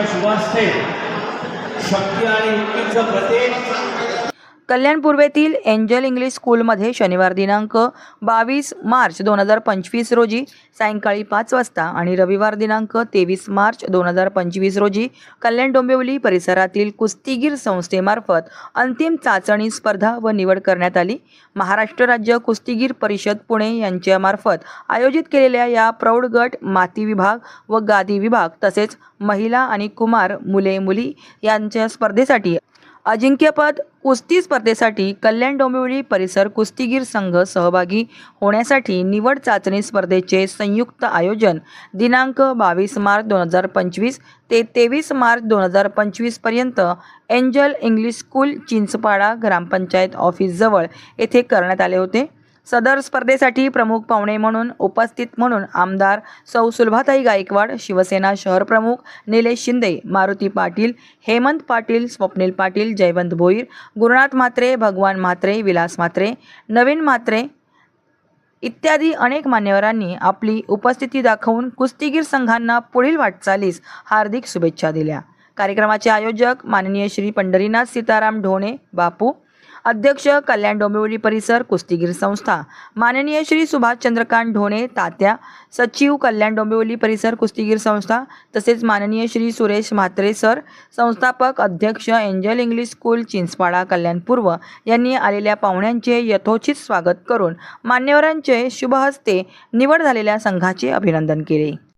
अशा शुभास्ते शक्ती आणि युक्तीचं प्रत्येक कल्याण पूर्वेतील एंजल इंग्लिश स्कूलमध्ये शनिवार दिनांक बावीस मार्च दोन हजार पंचवीस रोजी सायंकाळी पाच वाजता आणि रविवार दिनांक तेवीस मार्च दोन हजार पंचवीस रोजी कल्याण डोंबिवली परिसरातील कुस्तीगीर संस्थेमार्फत अंतिम चाचणी स्पर्धा व निवड करण्यात आली. महाराष्ट्र राज्य कुस्तीगीर परिषद पुणे यांच्यामार्फत आयोजित केलेल्या या प्रौढ गट माती विभाग व गादी विभाग तसेच महिला आणि कुमार मुले मुली यांच्या स्पर्धेसाठी अजिंक्यपद कुस्ती स्पर्धेसाठी कल्याण डोंबिवली परिसर कुस्तीगीर संघ सहभागी होण्यासाठी निवड चाचणी स्पर्धेचे संयुक्त आयोजन दिनांक बावीस मार्च दोन हजार पंचवीस ते तेवीस मार्च दोन हजार पंचवीसपर्यंत एंजल इंग्लिश स्कूल चिंचपाडा ग्रामपंचायत ऑफिसजवळ येथे करण्यात आले होते. सदर स्पर्धेसाठी प्रमुख पाहुणे म्हणून उपस्थित म्हणून आमदार सौ सुलभाताई गायकवाड शिवसेना शहर प्रमुख निलेश शिंदे मारुती पाटील हेमंत पाटील स्वप्नील पाटील जयवंत भोईर गुरुनाथ म्हात्रे भगवान म्हात्रे विलास म्हात्रे नवीन म्हात्रे इत्यादी अनेक मान्यवरांनी आपली उपस्थिती दाखवून कुस्तीगीर संघांना पुढील वाटचालीस हार्दिक शुभेच्छा दिल्या. कार्यक्रमाचे आयोजक माननीय श्री पंढरीनाथ सीताराम ढोणे बापू अध्यक्ष कल्याण डोंबिवली परिसर कुस्तीगीर संस्था. माननीय श्री सुभाष चंद्रकांत ढोणे तात्या सचिव कल्याण डोंबिवली परिसर कुस्तीगीर संस्था तसेच माननीय श्री सुरेश म्हात्रे सर संस्थापक अध्यक्ष Angel English School Chinchpada Kalyan पूर्व यांनी आलेल्या पाहुण्यांचे यथोचित स्वागत करून मान्यवरांचे शुभहस्ते निवड झालेल्या संघाचे अभिनंदन केले.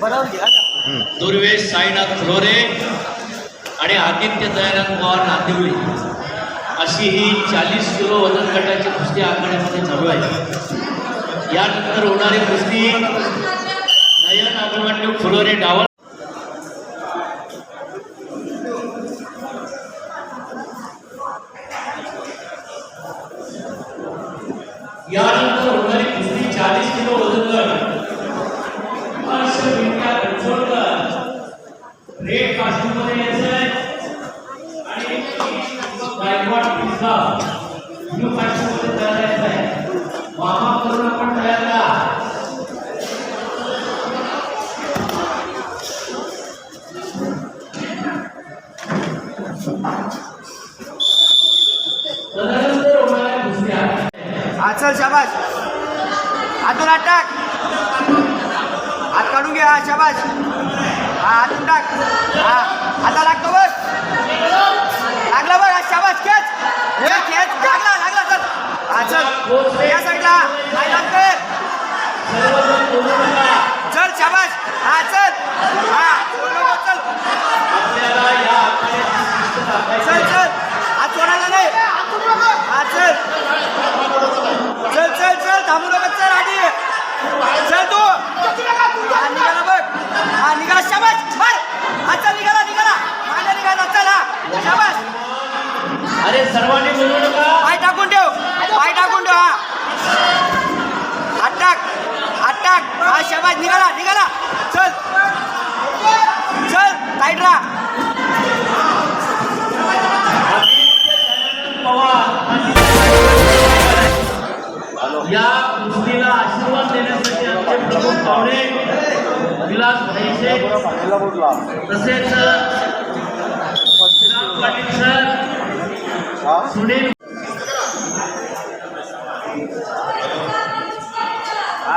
दुर्वेश साईनाथ फ्लोरे आणि आदित्य दयानंद पवार नांदिवळी अशी ही चाळीस किलो वजन गटाची कुस्ती आखाड्यामध्ये चालू आहे. यानंतर होणारी कुस्ती नयन अभिमन्यू फुलोरे डावल. यानंतर होणारी कुस्ती चाळीस किलो वजन चल शाबाश हातून हात टाक. हात काढून घे हा शाबाश हा हातून टाक. हा आता लागतो बस लागला बघ शाबाश खेच. खेच लागला लागला चल. हा चल या साईडला हाय लागतोय सर्वजण बोलू नका चल शाबाश हा चल हा बोलू नको, चल आपल्याला या आखाड्याची शिस्त दाखवायची चल आहे. चल हात सोडायला नाही हा चल चल चल चल थांबू नको चल आधी चल तू हा निघाला बघ हा निघाला शाबास मार हा चल निघाला निघाला मागे निघाला चल हा शाबास अरे सर्वांनी बोलू नका पाय पाय टाकून ठेव हा हात टाक हात टाक हा शाबाज निघाला निघाला. चल. चल टाईट राहा. या कुस्तीला आशीर्वाद देण्यासाठी आमचे प्रमुख पाहुणे विलास भाईचे तसेच पाटील सर सुनील